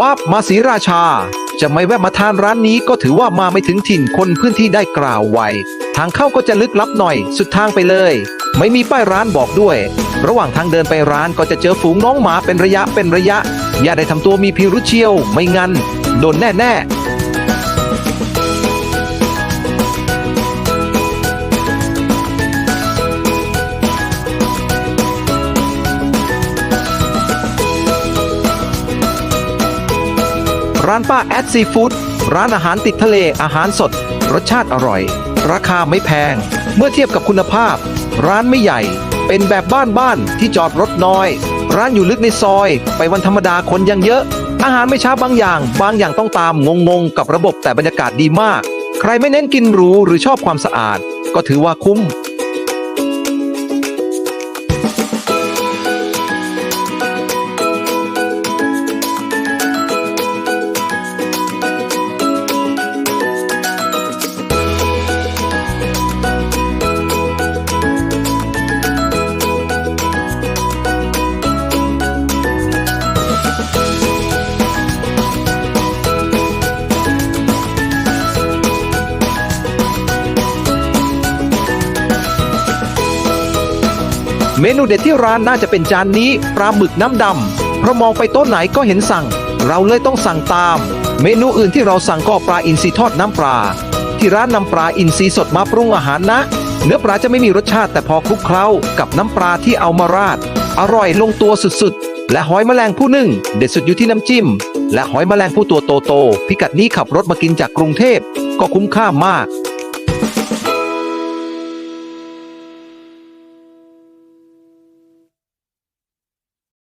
ว่าบมาศรีราชา จะไม่แวะมาทานร้านนี้ก็ถือว่ามาไม่ถึงถิ่นคนพื้นที่ได้กล่าวไว้ ทางเข้าก็จะลึกลับหน่อย สุดทางไปเลย ไม่มีป้ายร้านบอกด้วย ระหว่างทางเดินไปร้านก็จะเจอฝูงน้องหมาเป็นระยะเป็นระยะ อย่าได้ทำตัวมีพิรุษเชียว ไม่งั้นโดนแน่ ๆ ร้านป้าแอดซีฟู้ดร้านอาหารติดทะเลอาหารสด รสชาติอร่อย ราคาไม่แพง เมื่อเทียบกับคุณภาพ ร้านไม่ใหญ่ เป็นแบบบ้านๆที่จอดรถน้อย ร้านอยู่ลึกในซอย ไปวันธรรมดาคนยังเยอะ อาหารไม่ช้าบางอย่าง บางอย่างต้องตามงงๆ กับระบบแต่บรรยากาศดีมาก ใครไม่เน้นกินหรูหรือชอบความสะอาด ก็ถือว่าคุ้ม เมนูเด็ดที่ร้านน่าจะเป็นจานนี้ปลาหมึกน้ำดำเพราะมองไปโต๊ะไหนก็เห็นสั่ง เราเลยต้องสั่งตาม เมนูอื่นที่เราสั่งก็ปลาอินทรีทอดน้ำปลา ที่ร้านนำปลาอินทรีสดมาปรุงอาหารนะ เนื้อปลาจะไม่มีรสชาติแต่พอคลุกเคล้ากับน้ำปลาที่เอามาราด อร่อยลงตัวสุดๆ และหอยแมลงผู้นึ่ง เด็ดสุดอยู่ที่น้ำจิ้ม และหอยแมลงผู้ตัวโตๆพิกัดนี้ขับรถมากินจากกรุงเทพก็คุ้มค่ามาก